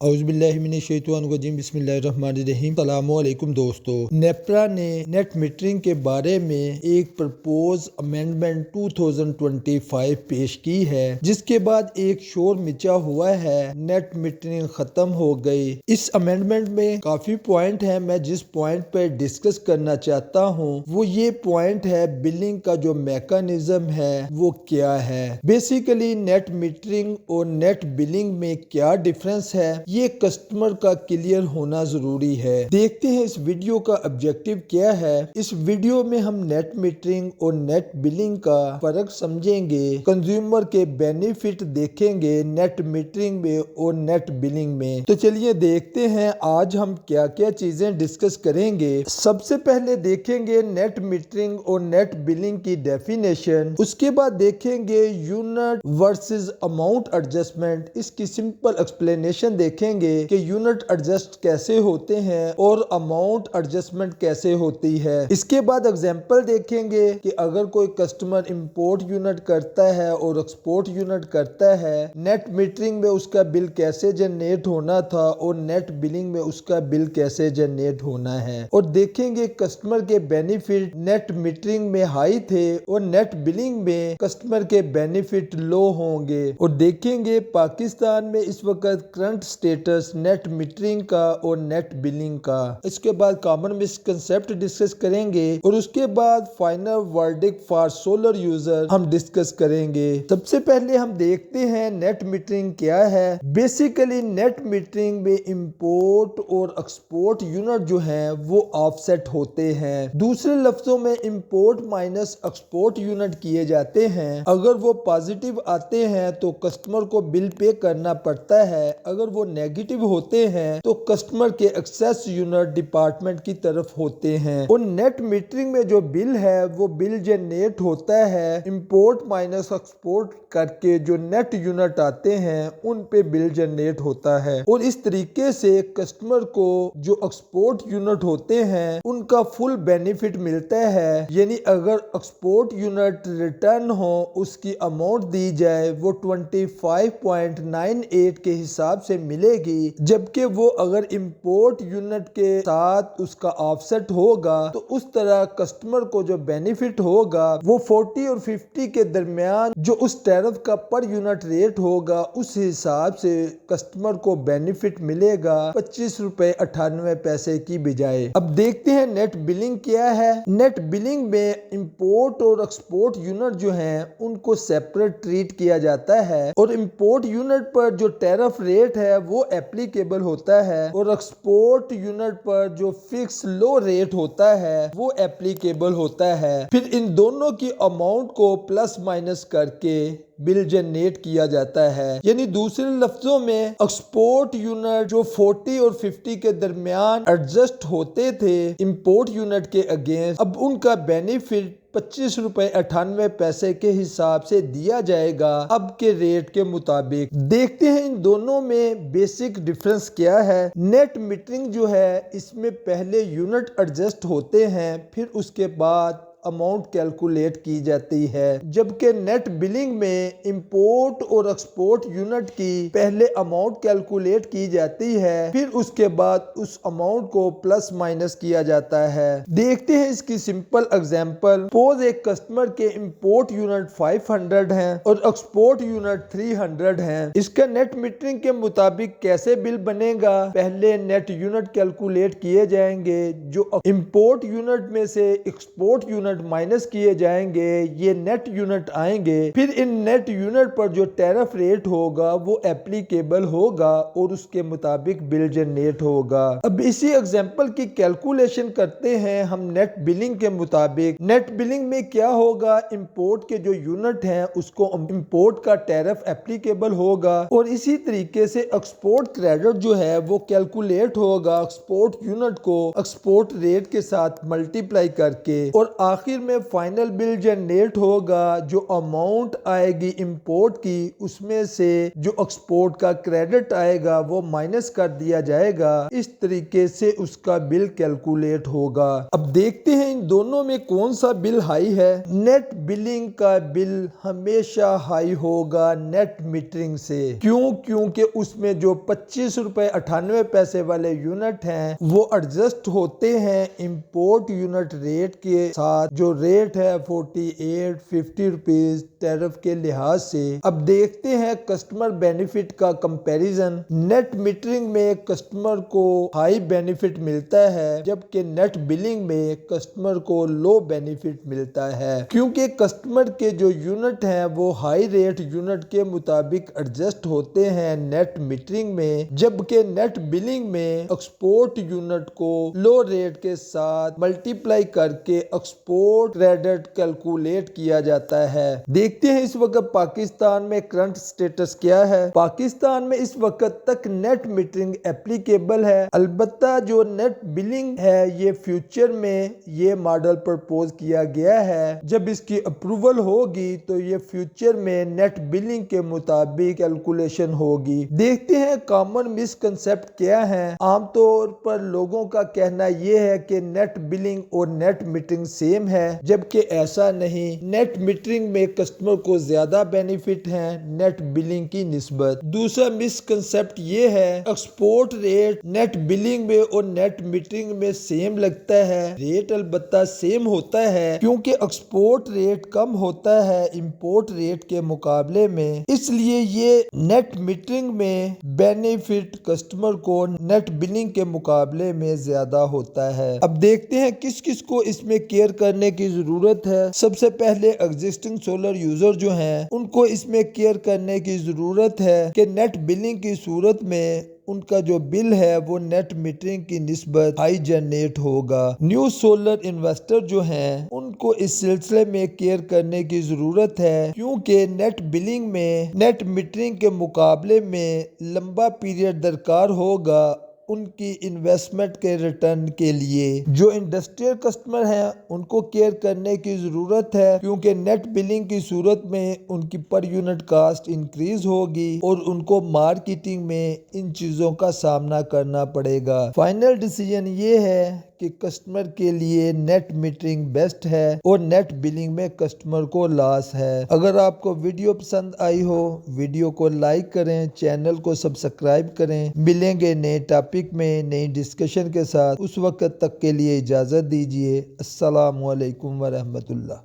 बिस्मिल्लाहिर्रहमानिर्रहीम सलामुअलैकुम दोस्तों। नेप्रा ने नेट मीटरिंग के बारे में एक प्रपोज अमेंडमेंट 2025 पेश की है, जिसके बाद एक शोर मिचा हुआ है नेट मीटरिंग ख़त्म हो गई। इस अमेंडमेंट में काफ़ी पॉइंट है, मैं जिस पॉइंट पर डिस्कस करना चाहता हूँ, वो ये पॉइंट है बिलिंग का जो मेकानिज्म है, वो क्या है? बेसिकली नेट मीटरिंग और नेट बिलिंग में क्या डिफरेंस है? ये कस्टमर का क्लियर होना ज़रूरी है। देखते हैं इस वीडियो का ऑब्जेक्टिव क्या है। इस वीडियो में हम नेट मीटरिंग और नेट बिलिंग का फ़र्क समझेंगे। कंज्यूमर के बेनिफिट देखेंगे नेट मीटरिंग में और नेट बिलिंग में। तो चलिए देखते हैं आज हम क्या क्या चीज़ें डिस्कस करेंगे। सबसे पहले देखेंगे नेट मीटरिंग और नेट बिलिंग की डेफिनेशन उसके बाद देखेंगे यूनिट वर्सेस अमाउंट एडजस्टमेंट इसकी सिंपल एक्सप्लेनेशन देखें। देखेंगे कि यूनिट एडजस्ट कैसे होते हैं और अमाउंट एडजस्टमेंट कैसे होती है। इसके बाद एग्ज़ाम्पल देखेंगे कि अगर कोई कस्टमर इंपोर्ट यूनिट करता है और एक्सपोर्ट यूनिट करता है नेट मीटरिंग में उसका बिल कैसे जनरेट होना था और नेट बिलिंग में उसका बिल कैसे जनरेट होना है। और देखेंगे कस्टमर के बेनिफिट नेट मीटरिंग में हाई थे और नेट बिलिंग में कस्टमर के बेनिफिट लो होंगे। और देखेंगे पाकिस्तान में इस वक्त current state status net metering का और नेट बिलिंग का। इसके बाद कॉमन मिसकंसेप्ट डिस्कस करेंगे और उसके बाद final verdict for solar user हम डिस्कस करेंगे। सबसे पहले हम देखते हैं नेट मीटरिंग क्या है। बेसिकली नेट मीटरिंग में इम्पोर्ट और एक्सपोर्ट यूनिट जो है, वो ऑफसेट होते हैं। दूसरे लफ्जों में इम्पोर्ट माइनस एक्सपोर्ट यूनिट किए जाते हैं। अगर वो पॉजिटिव आते हैं तो कस्टमर को बिल पे करना पड़ता है। अगर वो नेगेटिव होते हैं तो कस्टमर के एक्सेस यूनिट डिपार्टमेंट की तरफ़ होते हैं। और नेट मीटरिंग में जो बिल है, वो बिल जनरेट होता है इम्पोर्ट माइनस एक्सपोर्ट करके जो नेट यूनिट आते हैं, उन पे बिल जनरेट होता है। और इस तरीके से कस्टमर को जो एक्सपोर्ट यूनिट होते हैं, उनका फुल बेनिफिट मिलता है। यानी अगर एक्सपोर्ट यूनिट रिटर्न हो, उसकी अमाउंट दी जाए, वो 25.98 के हिसाब से मिले मिलेगी, जबकि वो अगर इम्पोर्ट यूनिट के साथ उसका ऑफसेट होगा तो उस तरह कस्टमर को जो बेनिफिट होगा, वो 40 और 50 के दरमियान जो उस टैरफ का पर यूनिट रेट होगा, उस हिसाब से कस्टमर को बेनिफिट मिलेगा पच्चीस रुपए अठानवे पैसे की बजाय। अब देखते हैं नेट बिलिंग क्या है। नेट बिलिंग में इम्पोर्ट और एक्सपोर्ट यूनिट जो है, उनको सेपरेट ट्रीट किया जाता है और इम्पोर्ट यूनिट पर जो टैरफ रेट है, वो वो एप्लीकेबल होता है और एक्सपोर्ट यूनिट पर जो फिक्स लो रेट होता है, वो एप्लीकेबल होता है। फिर इन दोनों की अमाउंट को प्लस माइनस करके बिल जनरेट किया जाता है। यानी दूसरे लफ्जों में एक्सपोर्ट यूनिट जो 40 और 50 के दरमियान एडजस्ट होते थे इंपोर्ट यूनिट के अगेंस्ट अब उनका बेनिफिट पच्चीस रुपए अठानवे पैसे के हिसाब से दिया जाएगा। अब के रेट के मुताबिक देखते हैं इन दोनों में बेसिक डिफरेंस क्या है। नेट मीटरिंग जो है, इसमें पहले यूनिट एडजस्ट होते हैं, फिर उसके बाद अमाउंट कैलकुलेट की जाती है, जबकि नेट बिलिंग में इंपोर्ट और एक्सपोर्ट यूनिट की पहले अमाउंट कैलकुलेट की जाती है, फिर उसके बाद उस अमाउंट को प्लस माइनस किया जाता है। देखते हैं इसकी सिंपल एग्जांपल पोज एक कस्टमर के इंपोर्ट यूनिट 500 हैं और एक्सपोर्ट यूनिट 300 हैं। इसका नेट मीटरिंग के मुताबिक कैसे बिल बनेगा? पहले नेट यूनिट कैलकुलेट किए जाएँगे, जो इंपोर्ट यूनिट में से एक्सपोर्ट यूनिट यूनिट माइनस किए जाएँगे, ये नेट यूनिट आएँगे, फिर इन नेट यूनिट पर जो टैरफ रेट होगा, वो एप्लीकेबल होगा और उसके मुताबिक बिल जनरेट होगा। अब इसी एग्ज़ाम्पल की कैलकुलेशन करते हैं हम नेट बिलिंग के मुताबिक। नेट बिलिंग में क्या होगा? इम्पोर्ट के जो यूनिट है, उसको इम्पोर्ट का टैरफ एप्लीकेबल होगा और इसी तरीके से एक्सपोर्ट क्रेडिट जो है, वो कैलकुलेट होगा एक्सपोर्ट यूनिट को एक्सपोर्ट रेट के साथ मल्टीप्लाई करके और आखिर में फाइनल बिल जनरेट होगा, जो अमाउंट आएगी इंपोर्ट की, उसमें से जो एक्सपोर्ट का क्रेडिट आएगा, वो माइनस कर दिया जाएगा। इस तरीके से उसका बिल कैलकुलेट होगा। अब देखते हैं इन दोनों में कौन सा बिल हाई है। नेट बिलिंग का बिल हमेशा हाई होगा नेट मीटरिंग से। क्यों? क्योंकि उसमें जो पच्चीस रुपए अठानवे पैसे वाले यूनिट हैं, वो एडजस्ट होते हैं इंपोर्ट यूनिट रेट के साथ। जो रेट है forty eight fifty rupees tariff के लिहाज से, अब देखते हैं कस्टमर बेनिफिट का कंपैरिजन नेट मीटरिंग में कस्टमर को हाई बेनिफिट मिलता है, जबकि नेट बिलिंग में कस्टमर को लो बेनिफिट मिलता है. क्योंकि कस्टमर के जो यूनिट हैं, वो हाई रेट यूनिट के मुताबिक एडजस्ट होते हैं नेट मीटरिंग में, जबकि नेट बिलिंग में एक्सपोर्ट यूनिट को लो रेट के साथ मल्टीप्लाई करके एक्सपोर्ट क्रेडिट कैलकुलेट किया जाता है। देखते हैं इस वक्त पाकिस्तान में करंट स्टेटस क्या है। पाकिस्तान में इस वक्त तक नेट मीटरिंग एप्लीकेबल है। अलबत्ता जो नेट बिलिंग है, ये फ्यूचर में ये मॉडल प्रपोज किया गया है। जब इसकी अप्रूवल होगी तो ये फ्यूचर में नेट बिलिंग के मुताबिक कैलकुलेशन होगी। देखते हैं कॉमन मिसकंसेप्ट क्या है। आमतौर पर लोगों का कहना यह है कि नेट बिलिंग और नेट मीटरिंग सेम है, जबकि ऐसा नहीं नेट मीटरिंग में कस्टमर को ज़्यादा बेनिफिट है नेट बिलिंग की निस्बत। दूसरा मिसकंसेप्ट ये है एक्सपोर्ट रेट नेट बिलिंग में और नेट मीटरिंग में सेम लगता है। रेट अलबत्ता सेम होता है, क्योंकि एक्सपोर्ट रेट कम होता है इंपोर्ट रेट के मुकाबले में। इसलिए ये नेट मीटरिंग में बेनिफिट कस्टमर को नेट बिलिंग के मुकाबले में ज़्यादा होता है। अब देखते हैं किस किस को इसमें केयर करने की ज़रूरत है। सबसे पहले एग्जिस्टिंग सोलर यूज़र जो हैं, उनको इसमें केयर करने की ज़रूरत है कि नेट बिलिंग की सूरत में उनका जो बिल है, वो नेट मीटरिंग की निस्बत हाई जनरेट होगा। न्यू सोलर इन्वेस्टर जो हैं, उनको इस सिलसिले में केयर करने की ज़रूरत है, क्योंकि नेट बिलिंग में नेट मीटरिंग के मुकाबले में लंबा पीरियड दरकार होगा। उनकी इन्वेस्टमेंट के रिटर्न के लिए। जो इंडस्ट्रियल कस्टमर हैं, उनको केयर करने की ज़रूरत है, क्योंकि नेट बिलिंग की सूरत में उनकी पर यूनिट कास्ट इंक्रीज होगी और उनको मार्केटिंग में इन चीज़ों का सामना करना पड़ेगा। फाइनल डिसीज़न ये है कि कस्टमर के लिए नेट मीटरिंग बेस्ट है और नेट बिलिंग में कस्टमर को लॉस है। अगर आपको वीडियो पसंद आई हो वीडियो को लाइक करें चैनल को सब्सक्राइब करें। मिलेंगे नए टॉपिक में नई डिस्कशन के साथ। उस वक्त तक के लिए इजाज़त दीजिए। असलकम वरहमतुल्लाह।